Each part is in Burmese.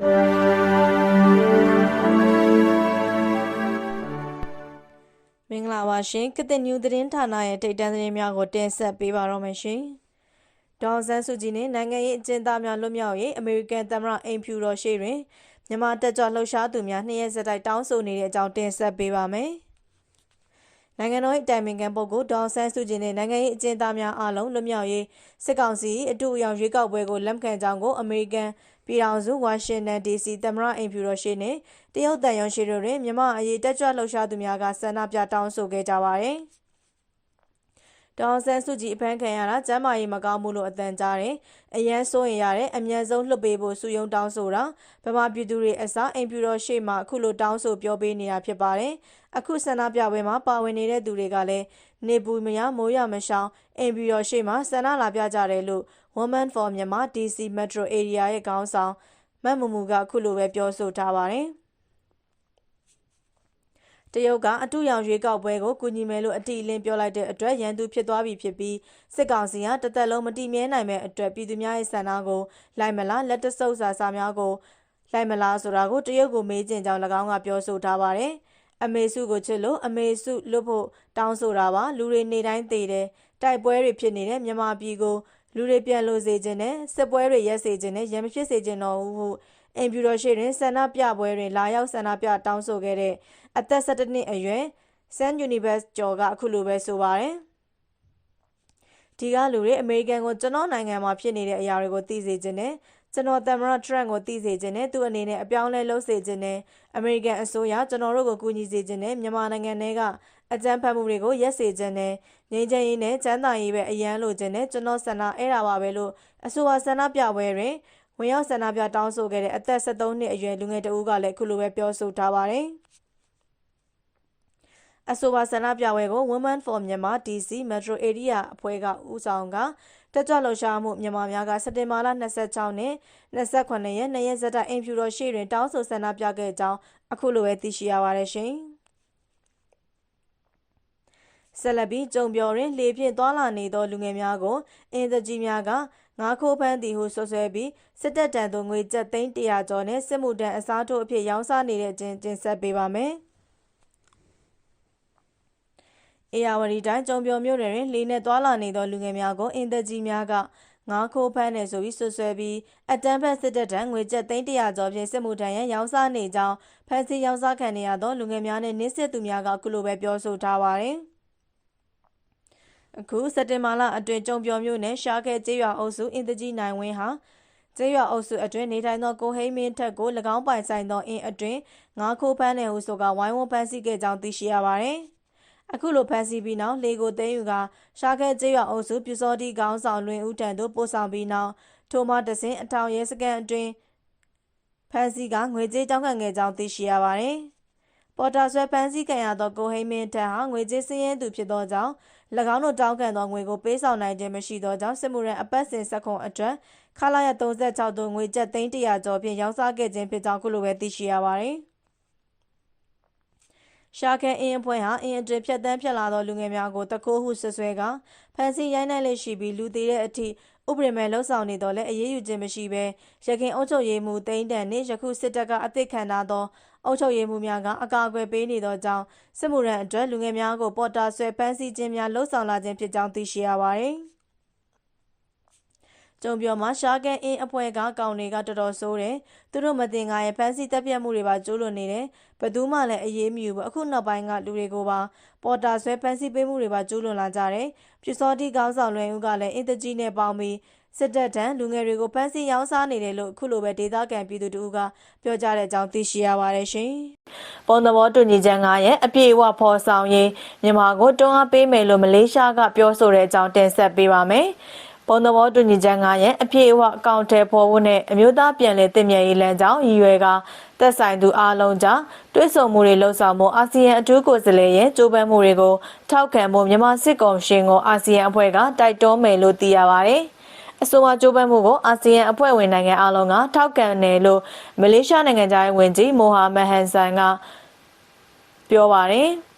မင်္ဂလာပါရှင်ကတဲ့ညူသတင်းဌာနရဲ့ထိပ်တန်းသတင်းများကိုတင်ဆက်ပေးပါတော့မယ်ရှင်ဒေါ်ဆန်းစုကြည်နဲ့နိုင်ငံရေးအကျဉ်းသားများလွတ်မြောက်ရေးအမေရိကန်သမ္မတအိမ်ဖြူတော်ရှိတွင်မြန်မာတက်ကြွလှုပ်ရှားသူများနှစ်ရက်ဆက်တိုက်တောင်းဆိုနေတဲ့အကြောင်းတင်ဆက်ပေးပါမယ်နိုင်ငံတော်၏တိုင်ပင်ခံပုဂ္ဂိုလ်ဒေါ်ဆန်းစုကြည်နဲ့နိုင်ငံရေးအကျဉ်းသားများအားလုံးလွတ်မြောက်ရေးစစ်ကောင်စီအတူအယောင်ရွေးကောက်ပွဲကိုလက်ခံကြောင်းကိုအမေရိကန် ပြည်ထောင်စုဝါရှင်တန် DC သမ္မတအိမ်ဖြူတော်ရှိနှင့်တရုတ်တန်ယုံရှိတို့တွင်မြန်မာအရေးတက်ကြွလှုပ်ရှားသူများကဆန္ဒပြတောင်းဆိုခဲ့ကြပါသည်။ ဒေါ်ဆန်းစုကြည်အဖမ်းခံရတာကျမ်းမာရေးမကောင်းမှုလို့အတန်ကြားတယ်။အရန်စိုးရင်ရတဲ့အမြန်ဆုံးလွှတ်ပေးဖို့စုယုံတောင်းဆိုတာဗမာပြည်သူတွေအစားအိမ်ဖြူတော်ရှေ့မှာအခုလိုတောင်းဆိုပြောပေးနေတာဖြစ်ပါတယ်။အခုဆန္ဒပြပွဲမှာပါဝင်နေတဲ့သူတွေကလည်းနေပူမရမိုးရမရှောင်းအိမ်ဖြူတော်ရှေ့မှာဆန္ဒလာပြကြတယ်လို့ Women for Myanmar DC Metro Area ရဲ့ခေါင်းဆောင်မတ်မမူကအခုလိုပဲပြောဆိုထားပါတယ်။ တရုတ်ကအတူရောင်ရွေးကောက်ပွဲကိုကူညီမယ်လို့အတိအလင်းပြောလိုက်တဲ့အတွက်ရန်သူဖြစ်သွားပြီဖြစ်ပြီးစစ်ကောင်စီကတသက်လုံးမတိမြဲနိုင်မဲ့အတွက်ပြည်သူများရဲ့ဆန္ဒကိုလိုက်မလားလက်တဆုပ်စာစာများကိုလိုက်မလားဆိုတာကိုတရုတ်ကိုမေးကျင်ကြောင်း၎င်းကပြောဆိုထားပါတယ်။အမေစုကိုချစ်လို့အမေစုလွတ်ဖို့တောင်းဆိုတာပါလူတွေနေတိုင်းသေးတယ်တိုက်ပွဲတွေဖြစ်နေတဲ့မြန်မာပြည်ကိုလူတွေပြန်လို့စေခြင်းနဲ့စစ်ပွဲတွေရက်စေခြင်းနဲ့ရံမဖြစ်စေခြင်းတော့ဘူးဟု အင်ဖြူတော်ရှိတွင်ဆန္ဒပြပွဲတွင်လာရောက်ဆန္ဒပြတောင်းဆိုခဲ့တဲ့အသက်17နှစ်အရွယ် San Universe ကျော်ကအခုလိုပဲဆိုပါတယ်ဒီကလူတွေအမေရိကန်ကိုကျွန်တော်နိုင်ငံမှာဖြစ်နေတဲ့အရာတွေကိုသိစေခြင်းနဲ့ကျွန်တော်သမ္မတထရန့်ကိုသိစေခြင်းနဲ့သူ့အနေနဲ့အပြောင်းလဲလုပ်စေခြင်းနဲ့အမေရိကန်အစိုးရကျွန်တော်တို့ကိုကူညီစေခြင်းနဲ့မြန်မာနိုင်ငံထဲကအကြမ်းဖက်မှုတွေကိုရက်စေခြင်းနဲ့ငြိမ်းချမ်းရေးနဲ့ချမ်းသာရေးပဲအရန်လိုခြင်းနဲ့ကျွန်တော်ဆန္ဒအဲ့ဒါပါပဲလို့အဆိုပါဆန္ဒပြပွဲတွင် ဝင်ရောက်ဆန္ဒပြတောင်းဆိုခဲ့တဲ့အသက်73နှစ်အရွယ်လူငယ်တဦးကလည်းခုလိုပဲပြောဆိုထားပါတယ်အဆိုပါဆန္ဒပြပွဲကို Women for Myanmar DC Metro Area အဖွဲ့ကဦးဆောင်ကတက်ကြွလှုပ်ရှားမှုမြန်မာများကစက်တင်ဘာလ26နဲ့28ရက်နေ့ရက်စက်တာအင်ဖြူတော်ရှိတွင်တောင်းဆိုဆန္ဒပြခဲ့ကြောင်းအခုလိုပဲသိရှိရပါတယ်ရှင်။ဆက်လက်ပြီးကြုံပြော်တွင်လေဖြင့်သွာလာနေသောလူငယ်များကိုအင်သက်ကြီးများက ငါးခိုးဖမ်းသည်ဟုဆွဆွဲပြီးစစ်တပ်တံသို့ငွေကျပ်သိန်း100ကျော်နဲ့စစ်မှုထမ်းအစားထိုးအဖြစ်ရောင်းစားနေတဲ့ခြင်းတင်ဆက်ပေးပါမယ်။အေယာဝတီတိုင်းကြုံပြော်မြို့နယ်တွင်လေနဲ့သွာလာနေသောလူငယ်များကိုအင်သက်ကြီးများကငါးခိုးဖမ်းနေဆိုပြီးဆွဆွဲပြီးအတန်းဖက်စစ်တပ်ထံငွေကျပ်သိန်း100ကျော်ဖြင့်စစ်မှုထမ်းရန်ရောင်းစားနေကြောင်းဖမ်းဆီးရောင်းစားခံနေရသောလူငယ်များနှင့်နှိစစ်သူများကအခုလိုပဲပြောဆိုထားပါသည် အခုစက်တင်ဘာလအတွင်းကြုံပြော်မြို့နယ်ရှားခဲကျေးရွာအုပ်စုအင်တကြီးနိုင်ဝင်းဟာကျေးရွာအုပ်စုအတွင်းနေထိုင်သောကိုဟိမင်းထက်ကို၎င်းပိုင်ဆိုင်သောအင်းအတွင်းငါးခိုးဖမ်းနေဟုဆိုကဝိုင်းဝန်းဖမ်းဆီးခဲ့ကြောင်းသိရှိရပါသည်အခုလိုဖမ်းဆီးပြီးနောက်လေကိုသိမ်းယူကရှားခဲကျေးရွာအုပ်စုပြူစောတိကောင်းဆောင်လွင်ဦးထံသို့ပို့ဆောင်ပြီးနောက်ထိုမှတဆင်အထောင်ရဲစကန်အတွင်းဖမ်းဆီးကငွေကြေးတောင်းခံခဲ့ကြောင်းသိရှိရပါသည် ပေါ်တာဆွဲဖမ်းဆီးခံရသောကိုဟိမင်းထက်ဟာငွေကြေးစင်းရဲသူဖြစ်သောကြောင့်၎င်းတို့တောင်းခံသောငွေကိုပေးဆောင်နိုင်ခြင်းမရှိသောကြောင့်စစ်မှုရန်အပတ်စဉ်စက်ခွန်အတွက်ခလာရ36သို့ငွေကျပ်သိန်း100ကျော်ဖြင့်ရောင်းစားခဲ့ခြင်းဖြစ်ကြောင်းခုလိုပဲသိရှိရပါသည်ရှာခဲအင်းအဖွဲ့ဟာအင်းအတွင်ဖြတ်တန်းဖြတ်လာသောလူငယ်များကိုတကိုးဟုဆွဆွဲကဖန်စီရိုင်းနိုင်လက်ရှိပြီးလူသေးတဲ့အထိဥပဒေမဲ့လှုပ်ဆောင်နေတော့လဲအရေးယူခြင်းမရှိဘဲရခင်အုပ်ချုပ်ရေးမှူးတိန်းတန်နှင့်ယခုစစ်တပ်ကအသစ်ခံထားသောအုပ်ချုပ်ရေးမှူးများကအကာအကွယ်ပေးနေသောကြောင့်စစ်မှုရန်အတွက်လူငယ်များကိုပေါ်တာဆွဲဖမ်းဆီးခြင်းများလှုပ်ဆောင်လာခြင်းဖြစ်ကြောင်းသိရှိရပါသည်။ ကျုံပြောမှာရှားကန်အင်းအဖွဲ့ကကောင်တွေကတော်တော်ဆိုးတယ်သူတို့မတင်ကားရဲ့ဖန်စီတက်ပြတ်မှုတွေပါကျိုးလွန်နေတယ်ဘသူမှလည်းအရေးမယူဘူးအခုနောက်ပိုင်းကလူတွေကိုပါပေါ်တာဆွဲဖန်စီပေးမှုတွေပါကျိုးလွန်လာကြတယ်ပြူစောတိကောင်းဆောင်လွင်ဦးကလည်းအင်တကြီးနဲ့ပေါင်းပြီးစစ်တပ်တန်းလူငယ်တွေကိုဖမ်းဆီးရောင်းစားနေတယ်လို့အခုလိုပဲဒေသခံပြည်သူတို့ကပြောကြတဲ့အကြောင်းသိရှိရပါတယ်ရှင်။ပုံသဘောတူညီချက်9ရဲ့အပြည့်အဝဖော်ဆောင်ရေးမြန်မာကိုတွန်းအားပေးမယ်လို့မလေးရှားကပြောဆိုတဲ့အကြောင်းတင်ဆက်ပေးပါမယ်။ ပုံသဘောတူညီချက်9ရဲ့အပြည့်အဝအကောင့်ထဲပေါ်ဖို့နဲ့အမျိုးသားပြည်လည်တည်မြဲရေးလမ်းကြောင်းရည်ရွယ်ကသက်ဆိုင်သူအားလုံးကြားတွဲဆုံမှုတွေလှုပ်ဆောင်မှုအာဆီယံအထူးကိုယ်စားလှယ်ရဲ့ကြိုးပမ်းမှုတွေကိုထောက်ခံမှုမြန်မာစစ်ကောင်ရှင်ကိုအာဆီယံအဖွဲ့ကတိုက်တွန်းမယ်လို့သိရပါတယ်။အဆိုပါကြိုးပမ်းမှုကိုအာဆီယံအဖွဲ့ဝင်နိုင်ငံအလုံးကထောက်ခံတယ်လို့မလေးရှားနိုင်ငံသားဝန်ကြီးမိုဟာမက်ဟန်ဆန်ကပြောပါတယ်။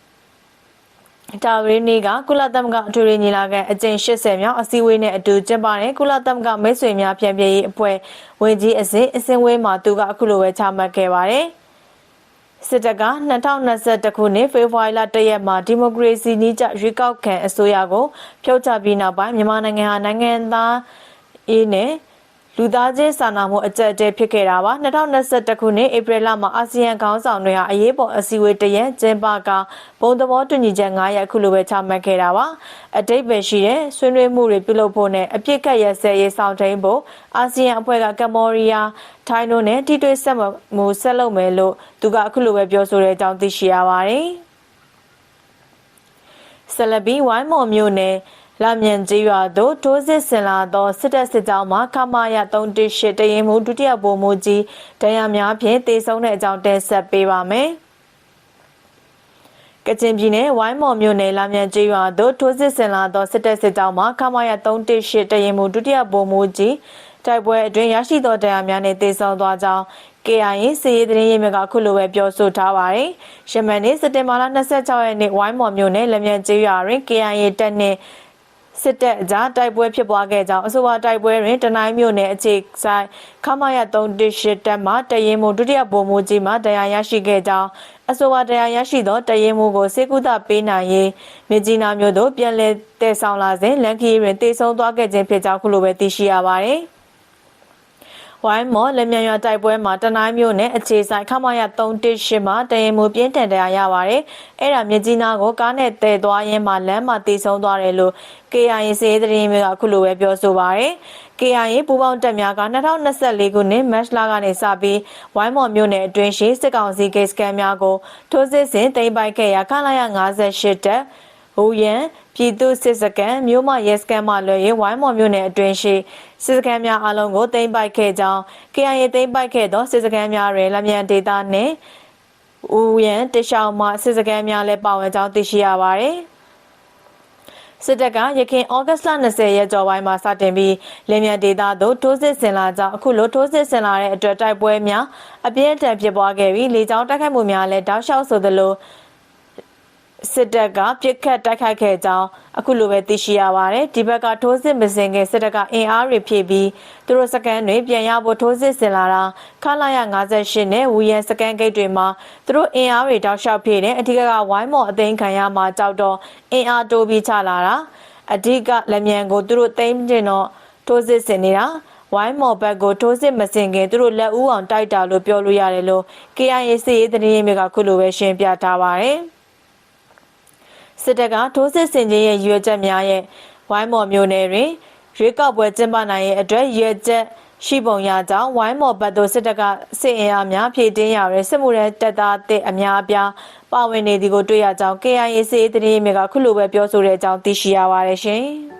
တာဝရင်းနေ့ကကုလသမဂ္ဂအထွေထွေညီလာခံအကြိမ်80မြောက်အစည်းအဝေးနဲ့အတူကျင်းပတဲ့ကုလသမဂ္ဂမိတ်ဆွေများပြန်ပြည့်ရေးအဖွဲ့ဝင်ကြီးအစဉ်အစည်းအဝေးမှာသူကအခုလိုပဲချမှတ်ခဲ့ပါတယ်။စစ်တပ်က2021ခုနှစ်ဖေဖော်ဝါရီလ1ရက်မှာဒီမိုကရေစီနည်းကျရွေးကောက်ခံအစိုးရကိုဖျောက်ချပြီးနောက်ပိုင်းမြန်မာနိုင်ငံဟာနိုင်ငံသားအေးနဲ့ လူသားချင်းစာနာမှုအကြက်အတဲဖြစ်ခဲ့တာပါ2021ခုနှစ်ဧပြီလမှာအာဆီယံခေါင်းဆောင်တွေဟာအရေးပေါ်အစည်းအဝေးတရက်ကျင်းပကဘုံသဘောတူညီချက်9ရက်အခုလိုပဲချမှတ်ခဲ့တာပါအတိတ်ပဲရှိတဲ့ဆွေးနွေးမှုတွေပြုလုပ်ဖို့နဲ့အပြစ်ခတ်ရစဲရေးဆောင်ထိန်ဖို့အာဆီယံအဖွဲ့ကကမ္ဘောဒီးယားထိုင်းတို့နဲ့ထိတွေ့ဆက်မှုဆက်လုပ်မယ်လို့သူကအခုလိုပဲပြောဆိုတဲ့အကြောင်းသိရှိရပါတယ်ဆလဘီဝိုင်းမော်မြို့နယ် လာမြန်ကြီးရွာသို့တိုးစစ်ဆင်လာသောစစ်တပ်စစ်ကြောင်းမှခမာရ318တရင်မှုဒုတိယဗိုလ်မှူးကြီးဒဏ်ရာများဖြင့်တေဆုံးတဲ့အကြောင်းတင်ဆက်ပေးပါမယ်။ကချင်ပြည်နယ်ဝိုင်းမော်မြို့နယ်လာမြန်ကြီးရွာသို့ထိုးစစ်ဆင်လာသောစစ်တပ်စစ်ကြောင်းမှခမာရ318တရင်မှုဒုတိယဗိုလ်မှူးကြီးတိုက်ပွဲအတွင်းရရှိသောတရားများနဲ့တေဆုံးသွားကြောင်း KIA စီရေးသတင်းရေးမြစ်ကခုလိုပဲပြောဆိုထားပါတယ်။ရှမန်နေ့စက်တင်ဘာလ26ရက်နေ့ဝိုင်းမော်မြို့နယ်လက်မြန်ကျေးရွာတွင် KIA တပ်နှင့် စစ်တပ်အကြားတိုက်ပွဲဖြစ်ပွားခဲ့ကြောင်းအဆိုပါတိုက်ပွဲတွင်တနိုင်းမြို့နယ်အခြေဆိုင်ခမရ38တပ်မှတရင်မှုဒုတိယဗိုလ်မှူးကြီးမှတရားရရှိခဲ့ကြောင်းအဆိုပါတရားရရှိသောတရင်မှုကိုစေကုသပေးနိုင်ရေးမြကြီးနားမြို့သို့ပြန်လည်တည်ဆောင်လာစဉ်လန်ခီတွင်တည်ဆုံသွားခဲ့ခြင်းဖြစ်ကြောင်းခုလိုပဲသိရှိရပါတယ်။ ဝိုင်းမော်လက်မြန်ရွာတိုက်ပွဲမှာတနိုင်းမျိုးနဲ့အခြေဆိုင်ခမရ318မှာတရင်မူပြင်းထန်တရားရပါတယ်။အဲ့ဒါမြကြီးနားကိုကားနဲ့တည်သွားရင်းမှာလမ်းမှာတည်ဆုံသွားတယ်လို့ KIA စေသတင်းမျိုးကခုလိုပဲပြောဆိုပါရယ်။ KIA ပူးပေါင်းတပ်များက2024ခုနှစ်မတ်လကနေစပြီးဝိုင်းမော်မြို့နယ်အတွင်းရှိစစ်ကောင်စီဂိတ်စကန်များကိုထိုးစစ်ဆင်သိမ်းပိုက်ခဲ့ရာခလာရ58တပ်ဟိုရန် ပြည်သူစစ်စကန်မြို့မရဲစကန်မှလွှဲ၍ဝိုင်းမော်မြို့နယ်အတွင်းရှိစစ်စကန်များအလုံးကိုသိမ်းပိုက်ခဲ့ကြောင်း KIA သိမ်းပိုက်ခဲ့သောစစ်စကန်များတွင်လက်မြန်ဒေတာနှင့်ဦးရန်တရှောင်းမှစစ်စကန်များလည်းပါဝင်ကြောင်းသိရှိရပါသည်စစ်တပ်ကရခင်ဩဂတ်လ20ရက်ကျော်ပိုင်းမှာစတင်ပြီးလင်းမြန်ဒေသသို့ထိုးစစ်ဆင်လာကြောင်းအခုလိုထိုးစစ်ဆင်လာတဲ့အတွက်တိုက်ပွဲများအပြင်းထန်ဖြစ်ပွားခဲ့ပြီးလေကြောင်းတိုက်ခိုက်မှုများလည်းတောက်လျှောက်ဆိုသလို စစ်တပ်ကပြစ်ခတ်တိုက်ခိုက်ခဲ့ကြောင်းအခုလိုပဲသိရှိရပါတယ်ဒီဘက်ကထိုးစစ်မစင်ခင်စစ်တပ်ကအင်အားတွေဖြည့်ပြီးသူတို့စကန်တွေပြန်ရဖို့ထိုးစစ်ဆင်လာတာခလာရ58နဲ့ဝူရန်စကန်ဂိတ်တွေမှာသူတို့အင်အားတွေတောက်လျှောက်ဖြည့်တယ်အဓိကကဝိုင်းမော်အသိမ်းခံရမှာကြောက်တော့အင်အားတိုးပြီးချလာတာအဓိကလက်မြန်ကိုသူတို့သိမ်းတင်တော့ထိုးစစ်ဆင်နေတာဝိုင်းမော်ဘက်ကိုထိုးစစ်မစင်ခင်သူတို့လက်ဦးအောင်တိုက်တာလို့ပြောလို့ရတယ်လို့ KIA စီရေးသတင်းရင်းမြစ်ကခုလိုပဲရှင်းပြထားပါတယ်။ စစ်တပ်ကထိုးစစ်ဆင်ခြင်းရဲ့ရွေချက်များရဲ့ဝိုင်းမော်မျိုးနယ်တွင်ရွေးကောက်ပွဲကျင်းပနိုင်ရဲ့အတွက်ရွေချက်ရှိပုံရကြောင်းဝိုင်းမော်ဘတ်သို့စစ်တပ်ကစစ်အင်အားများဖြည့်တင်းရတဲ့စစ်မှုရဲတပ်သားတဲ့အများအပြားပါဝင်နေသည်ကိုတွေ့ရကြောင်း KIA စစ်ရေးတရင်မြကခုလိုပဲပြောဆိုတဲ့အကြောင်းသိရှိရပါတယ်ရှင်။